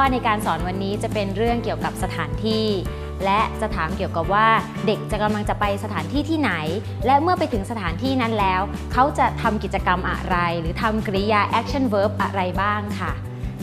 ข้อในการสอนวันนี้จะเป็นเรื่องเกี่ยวกับสถานที่ และจะถามเกี่ยวกับว่าเด็กจะกำลังจะไปสถานที่ที่ไหน และเมื่อไปถึงสถานที่นั้นแล้ว เขาจะทำกิจกรรมอะไร หรือทำกริยา action verb อะไรบ้างค่ะ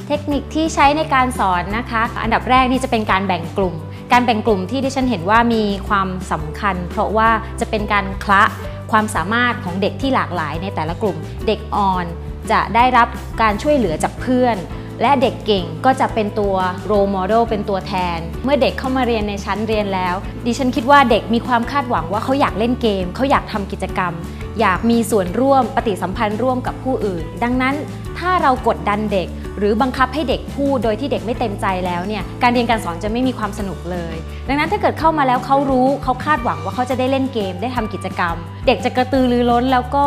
เทคนิคที่ใช้ในการสอนนะคะ อันดับแรกนี่จะเป็นการแบ่งกลุ่ม การแบ่งกลุ่มที่ดิฉันเห็นว่ามีความสำคัญ เพราะว่าจะเป็นการคละความสามารถของเด็กที่หลากหลายในแต่ละกลุ่ม เด็กอ่อนจะได้รับการช่วยเหลือจากเพื่อน และเด็กเก่งก็จะเป็นตัว role model เป็นตัวแทน เมื่อเด็กเข้ามาเรียนในชั้นเรียนแล้ว ดิฉันคิดว่าเด็กมีความคาดหวังว่าเขาอยากเล่นเกม เขาอยากทำกิจกรรม อยากมีส่วนร่วมปฏิสัมพันธ์ร่วมกับผู้อื่น ดังนั้นถ้าเรากดดันเด็ก หรือบังคับให้เด็กพูดโดยที่เด็กไม่เต็มใจแล้วเนี่ยการเรียนการสอนจะไม่มีความสนุกเลย ดังนั้นถ้าเกิดเข้ามาแล้วเขารู้เขาคาดหวังว่าเขาจะได้เล่นเกม ได้ทำกิจกรรม เด็กจะกระตือรือร้นแล้วก็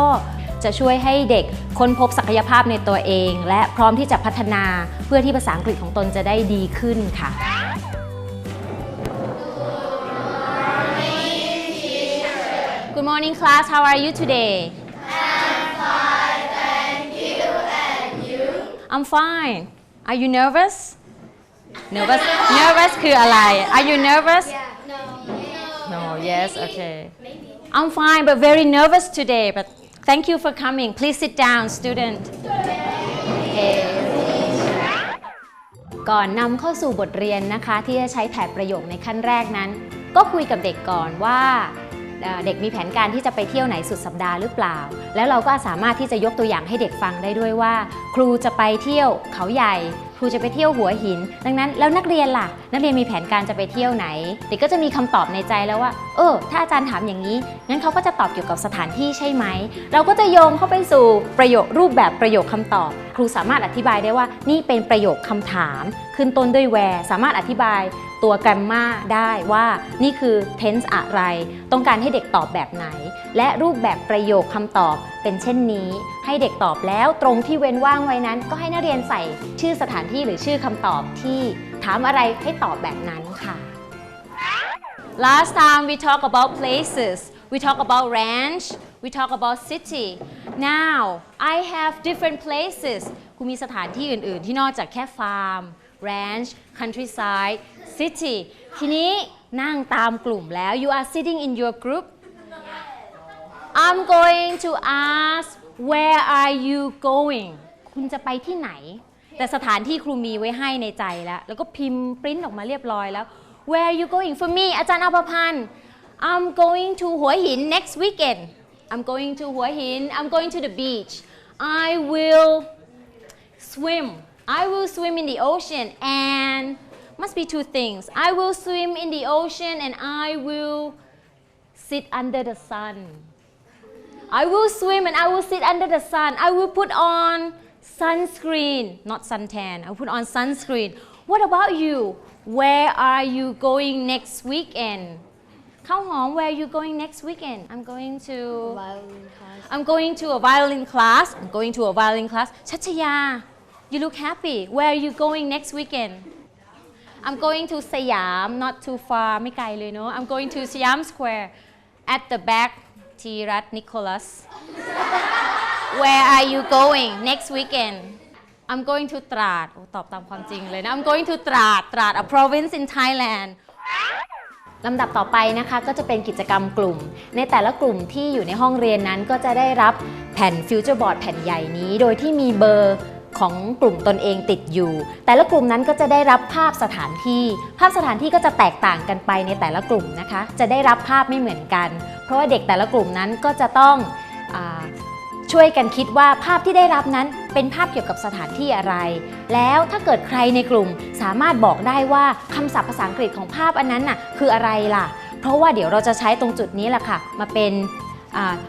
จะช่วยให้เด็กค้นพบศักยภาพในตัวเอง และพร้อมที่จะพัฒนาเพื่อที่ภาษาอังกฤษของตนจะได้ดีขึ้นค่ะ Good morning class how are you today I'm fine Are you nervous nervous nervous คืออะไร Are you nervous No yes okay I'm fine but very nervous today but thank you for coming please sit down student ก่อนนำเข้าสู่บทเรียนนะคะ ที่จะใช้แผนประโยคในขั้นแรกนั้น ก็คุยกับเด็กก่อนว่า เด็กมีแผนการที่จะไปเที่ยวไหนสุดสัปดาห์หรือเปล่า แล้วเราก็สามารถที่จะยกตัวอย่างให้เด็กฟังได้ด้วยว่า ครูจะไปเที่ยวเขาใหญ่ครูจะไปเที่ยวหัวหิน ดังนั้นแล้วนักเรียนล่ะ นักเรียนมีแผนการจะไปเที่ยวไหน เด็กก็จะมีคำตอบในใจแล้วว่า เออ ถ้าอาจารย์ถามอย่างนี้ งั้นเขาก็จะตอบเกี่ยวกับสถานที่ใช่ไหม เราก็จะโยงเข้าไปสู่ประโยครูปแบบประโยคคำตอบ ครูสามารถอธิบายได้ว่า นี่เป็นประโยคคำถาม ขึ้นต้นด้วย where สามารถอธิบาย ตัว grammar ได้ว่านี่คือ tense อะไร ต้องการให้เด็กตอบแบบไหน และรูปแบบประโยคคำตอบเป็นเช่นนี้ ให้เด็กตอบแล้วตรงที่เว้นว่างไว้นั้น ก็ให้นักเรียนใส่ชื่อสถานที่หรือชื่อคำตอบที่ถามอะไรให้ตอบแบบนั้นค่ะ Last time we talk about places, we talk about ranch, we talk about city. Now I have different places คุณมีสถานที่อื่น ๆ ที่นอกจากแค่ฟาร์ม ranch, countryside, city ทีนี้นั่งตามกลุ่มแล้ว you are sitting in your group I'm going to ask where are you going คุณจะไปที่ไหน แต่สถานที่ครูมีไว้ให้ในใจแล้ว แล้วก็พิมพ์ปริ้นออกมาเรียบร้อยแล้ว where are you going for me อาจารย์อภพันธ์ I'm going to หัวหิน next weekend I'm going to หัวหิน I'm going to the beach I will swim I will swim in the ocean and must be two things. I will swim in the ocean and I will sit under the sun. I will swim and I will sit under the sun. I will put on sunscreen, not suntan. I will put on sunscreen. What about you? Where are you going next weekend? Come home, where are you going next weekend? I'm going to violin class. I'm going to a violin class. I'm going to a violin class. Chataya, you look happy. Where are you going next weekend? I'm going to สยาม not too far ไม่ไกลเลยเนอะ I'm going to สยาม Square at the back ทีรัตนิโคลัส Where are you going next weekend I'm going to ตราดตอบตามความจริงเลยนะ I'm going to ตราดตราด a province in Thailand ลำดับต่อไปนะคะก็จะเป็นกิจกรรมกลุ่ม ในแต่ละกลุ่มที่อยู่ในห้องเรียนนั้นก็จะได้รับแผ่นฟิวเจอร์บอร์ดแผ่นใหญ่นี้ โดยที่มีเบอร์ ของกลุ่มตนเองติดอยู่ แต่ละกลุ่มนั้นก็จะได้รับภาพสถานที่ ภาพสถานที่ก็จะแตกต่างกันไปในแต่ละกลุ่มนะคะ จะได้รับภาพไม่เหมือนกัน เพราะว่าเด็กแต่ละกลุ่มนั้นก็จะต้องอช่วยกันคิดว่าภาพที่ได้รับนั้นเป็นภาพเกี่ยวกับสถานที่อะไร แล้วถ้าเกิดใครในกลุ่มสามารถบอกได้ว่าคำศัพท์ภาษาอังกฤษของภาพอันนั้นน่ะคืออะไรล่ะ เพราะว่าเดี๋ยวเราจะใช้ตรงจุดนี้แหละค่ะ มาเป็น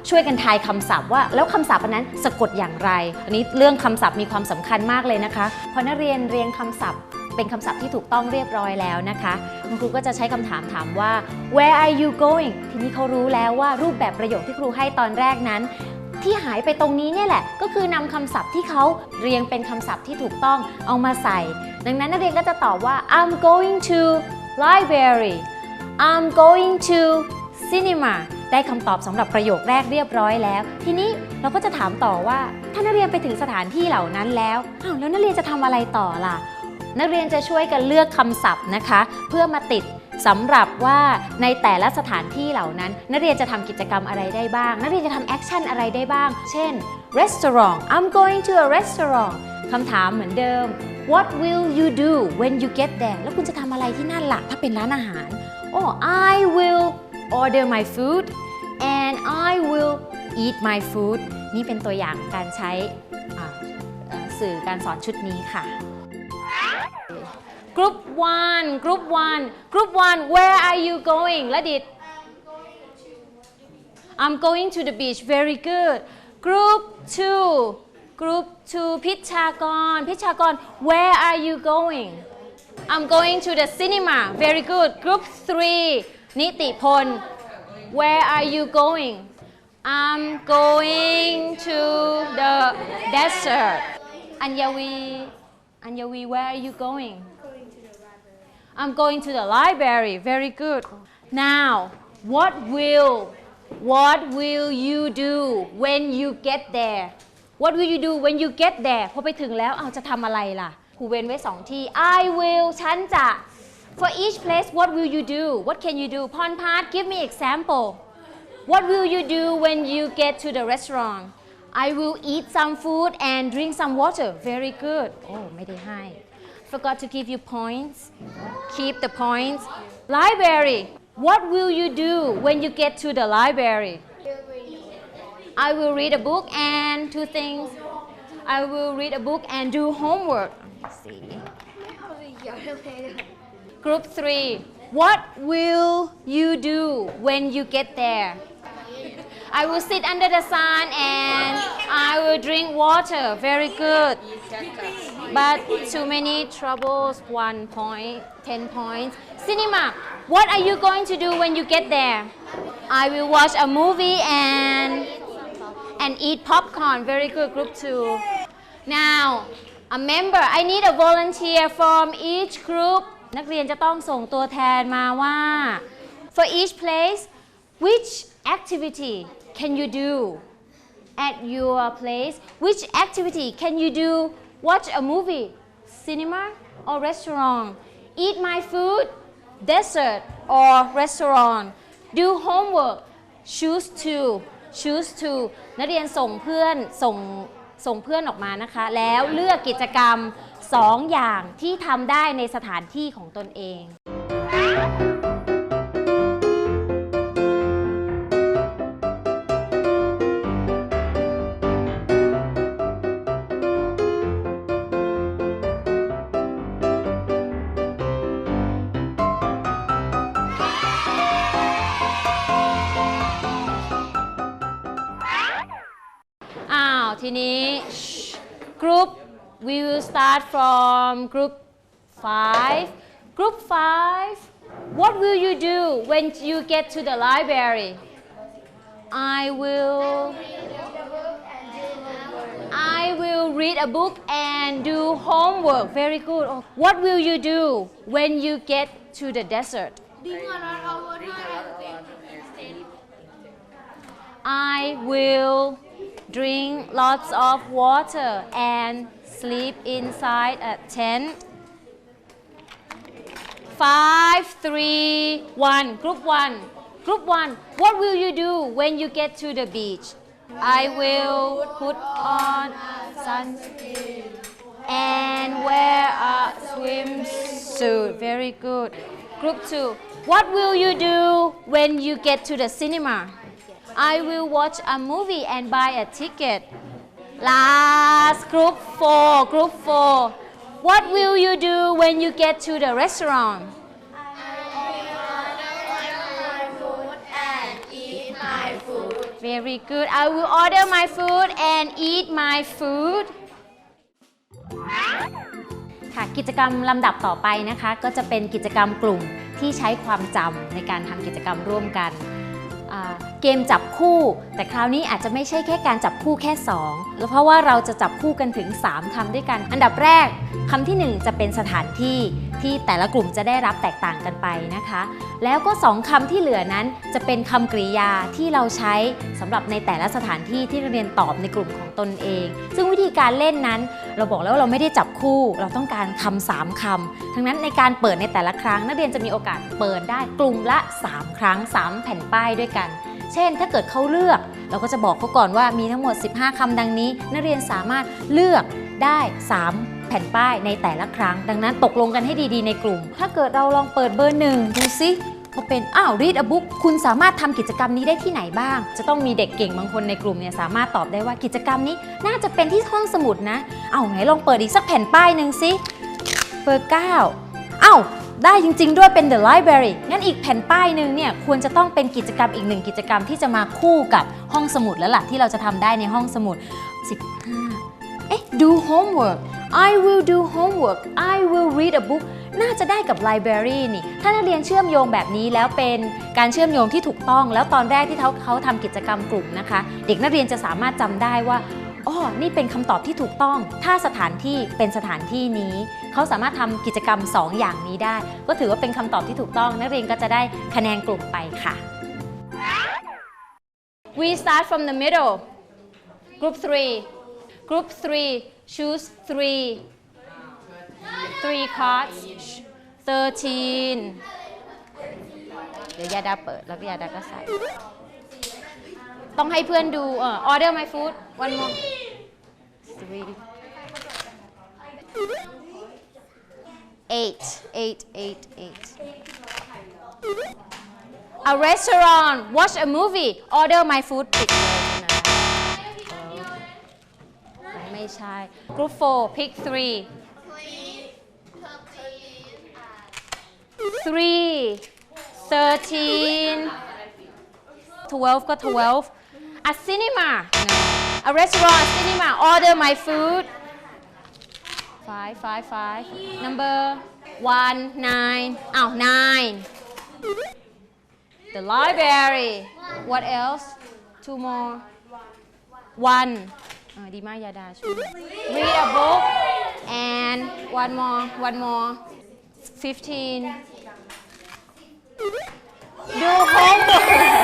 ช่วยกันทายคำศัพท์ว่าแล้วคำศัพท์อันนั้นสะกดอย่างไร อันนี้เรื่องคำศัพท์มีความสำคัญมากเลยนะคะพอนักเรียนเรียนคำศัพท์เป็นคำศัพท์ที่ถูกต้องเรียบร้อยแล้วนะคะคุณครูก็จะใช้คำถามถามว่า where are you going ทีนี้เขารู้แล้วว่ารูปแบบประโยคที่ครูให้ตอนแรกนั้นที่หายไปตรงนี้เนี่ยแหละ ก็คือนำคำศัพท์ที่เขาเรียงเป็นคำศัพท์ที่ถูกต้องเอามาใส่ ดังนั้นนักเรียนก็จะตอบว่า I'm going to library I'm going to cinema ได้คำตอบสำหรับประโยคแรกเรียบร้อยแล้ว ทีนี้เราก็จะถามต่อว่า ถ้านักเรียนไปถึงสถานที่เหล่านั้นแล้วอ้าวแล้วนักเรียนจะทำอะไรต่อล่ะ นักเรียนจะช่วยกันเลือกคำศัพท์นะคะ เพื่อมาติดสำหรับว่าในแต่ละสถานที่เหล่านั้น นักเรียนจะทำกิจกรรมอะไรได้บ้าง นักเรียนจะทำแอคชั่นอะไรได้บ้าง เช่น restaurant I'm going to a restaurant คำถามเหมือนเดิม What will you do when you get there แล้วคุณจะทำอะไรที่นั่นล่ะ ถ้าเป็นร้านอาหาร Oh I will order my food and I will eat my food นี่เป็นตัวอย่างการใช้สื่อการสอนชุดนี้ค่ะ Group 1 Group 1 Group 1 Where are you going ละดิด I'm going to the beach very good Group 2 Group 2 พิชากร พิชากร Where are you going I'm going to the cinema very good Group 3 นิติพล Where are you going I'm going to the desert อัญญวี อัญญวี where are you going I'm going to the library. Very good. Now, what will what will you do when you get there? What will you do when you get there? พอไปถึงแล้วเอาจะทำอะไรล่ะครูเว้นไว้สองที่ I will ฉันจะ For each place what will you do? What can you do? พรพัฒน์ give me example. What will you do when you get to the restaurant? I will eat some food and drink some water. Very good. โอ้ไม่ได้ให้ Forgot to give you points. Keep the points. Library. What will you do when you get to the library? I will read a book and two things. I will read a book and do homework. Let's see. Group 3. What will you do when you get there? I will sit under the sun and I will drink water. Very good. But too many troubles. One point, ten points. Cinema. What are you going to do when you get there? I will watch a movie and and eat popcorn. Very good. Group two. Now, a member. I need a volunteer from each group. นักเรียนจะต้องส่งตัวแทนมาว่า for each place which activity can you do at your place which activity can you do watch a movie cinema or restaurant eat my food dessert or restaurant do homework choose to choose to นักเรียนส่งเพื่อนส่งส่งเพื่อนออกมานะคะ แล้วเลือกกิจกรรม 2 อย่างที่ทำได้ในสถานที่ของตนเอง อ้าว ทีนี้ group we will start from group 5 group 5 what will you do when you get to the library? I will I will read a book and do homework. Very good. Oh, what will you do when you get to the desert? I will drink lots of water and sleep inside a tent. Five, three, one. Group one. Group one. What will you do when you get to the beach? I will put on sunscreen and wear a swimsuit. Very good. Group two. What will you do when you get to the cinema? I will watch a movie and buy a ticket. Last group four, group four. What will you do when you get to the restaurant? Very good. I will order my food and eat my food. ค่ะกิจกรรมลำดับต่อไปนะคะ ก็จะเป็นกิจกรรมกลุ่มที่ใช้ความจำในการทำกิจกรรมร่วมกัน เกมจับคู่ แต่คราวนี้อาจจะไม่ใช่แค่การจับคู่แค่ 2 แล้วเพราะว่าเราจะจับคู่กันถึง 3คำด้วยกัน อันดับแรกคำทีหนึ่1 จะเป็นสถานที่ที่แต่ละกลุ่มจะได้รับแตกต่างกันไปนะคะ แล้วก็ 2คำที่เหลือนั้นจะเป็นคำกริยาที่เราใช้สำหรับในแต่ละสถานที่ที่นักเรียนตอบในกลุ่มของตนเอง ซึ่งวิธีการเล่นนั้น เราบอกแล้วว่าเราไม่ได้จับคู่ เราต้องการคำสามคำทั้งนั้นในการเปิดในแต่ละครั้ง นักเรียนจะมีโอกาสเปิดได้กลุ่มละ 3 ครั้ง 3 แผ่นป้ายด้วยกัน เช่น ถ้าเกิดเขาเลือก เราก็จะบอกเขาก่อนว่ามีทั้งหมด 15คำดังนี้ นักเรียนสามารถเลือกได้ 3แผ่นป้ายในแต่ละครั้ง ดังนั้นตกลงกันให้ดีๆในกลุ่ม ถ้าเกิดเราลองเปิดเบอร์หนึ่งดูซิพอเป็นอ้าว read a book คุณสามารถทำกิจกรรมนี้ได้ที่ไหนบ้าง จะต้องมีเด็กเก่งบางคนในกลุ่มเนี่ยสามารถตอบได้ว่ากิจกรรมนี้น่าจะเป็นที่ห้องสมุดนะ เอาไหนลองเปิดอีกสักแผ่นป้ายหนึ่งสิเบอร์เก้าเอ้า ได้จริง ๆ ด้วยเป็น the library งั้นอีกแผ่นป้ายหนึ่งเนี่ยควรจะต้องเป็นกิจกรรมอีกหนึ่งกิจกรรมที่จะมาคู่กับห้องสมุดแล้วล่ะที่เราจะทำได้ในห้องสมุด 15 เอ๊ะ do homework I will do homework I will read a book น่าจะได้กับ library นี่ ถ้านักเรียนเชื่อมโยงแบบนี้แล้วเป็นการเชื่อมโยงที่ถูกต้อง แล้วตอนแรกที่เขาเขาทำกิจกรรมกลุ่มนะคะ เด็กนักเรียนจะสามารถจำได้ว่า อ๋อนี่เป็นคำตอบที่ถูกต้อง ถ้าสถานที่เป็นสถานที่นี้ เขาสามารถทำกิจกรรม 2 อย่างนี้ได้ ก็ถือว่าเป็นคำตอบที่ถูกต้อง นักเรียนก็จะได้คะแนนกลุ่มไปค่ะ We start from the middle Group 3 Group 3 choose 3 three cards 13เดี๋ยวยาดาเปิดแล้วยาดาก็ใส่ ต้องให้เพื่อนดูเออ order my food one more three eight eight eight eight a restaurant watch a movie order my food ปิดเลยนะไม่ใช่ group 4 pick three three thirteen twelve ก็ twelve a cinema, a restaurant, a cinema, order my food. Five, five, five. Number one, nine. Oh, nine. The library. What else? Two more. One. Oh, Dima Yada. Read a book. And one more, one more. Fifteen. Do homework.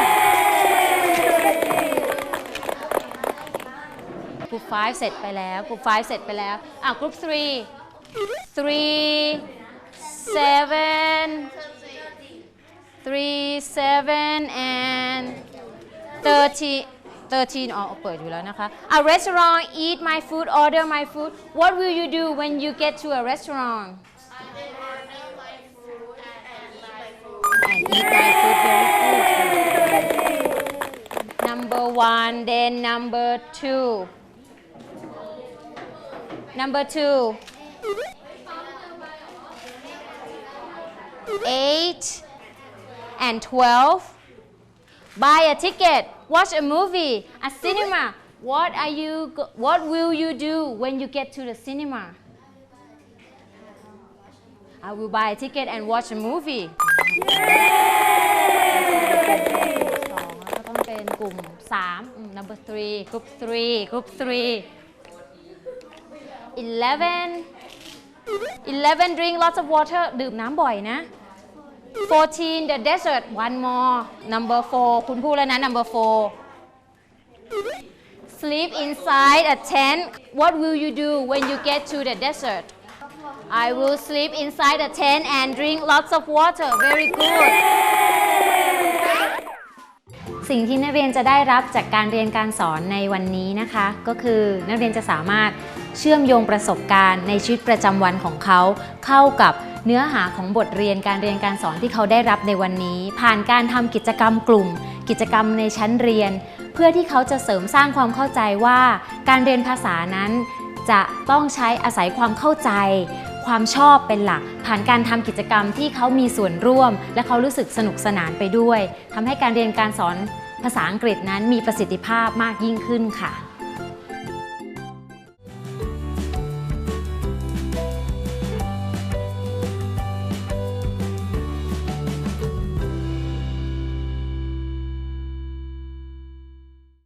กลุ่ม5เสร็จไปแล้วกลุ่ม5เสร็จไปแล้ว อะกลุ่ม3 3 7 3 7 and 30 13อ๋อเปิดอยู่แล้วนะคะ A restaurant eat my food order my food what will you do when you get to a restaurant and eat my food very good number one then number two number two eight and twelve buy a ticket watch a movie a cinema what are you go- what will you do when you get to the cinema I will buy a ticket and watch a movie สองแล้วก็ต้องเป็นกลุ่ม3อืม number three group three group three eleven eleven drink lots of water ดื่มน้ำบ่อยนะ14 the desert one more number 4คุณพูดแล้วนะ number 4 sleep inside a tent what will you do when you get to the desert I will sleep inside a tent and drink lots of water very good สิ่งที่นักเรียนจะได้รับจากการเรียนการสอนในวันนี้นะคะ ก็คือนักเรียนจะสามารถ เชื่อมโยงประสบการณ์ในชีวิตประจำวันของเขา เข้ากับเนื้อหาของบทเรียนการเรียนการสอนที่เขาได้รับในวันนี้ ผ่านการทำกิจกรรมกลุ่ม กิจกรรมในชั้นเรียน เพื่อที่เขาจะเสริมสร้างความเข้าใจว่า การเรียนภาษานั้น จะต้องใช้อาศัยความเข้าใจ ความชอบเป็นหลัก ผ่านการทำกิจกรรมที่เขามีส่วนร่วม และเขารู้สึกสนุกสนานไปด้วยทำให้การเรียนการสอนภาษาอังกฤษนั้นมีประสิทธิภาพมากยิ่งขึ้นค่ะ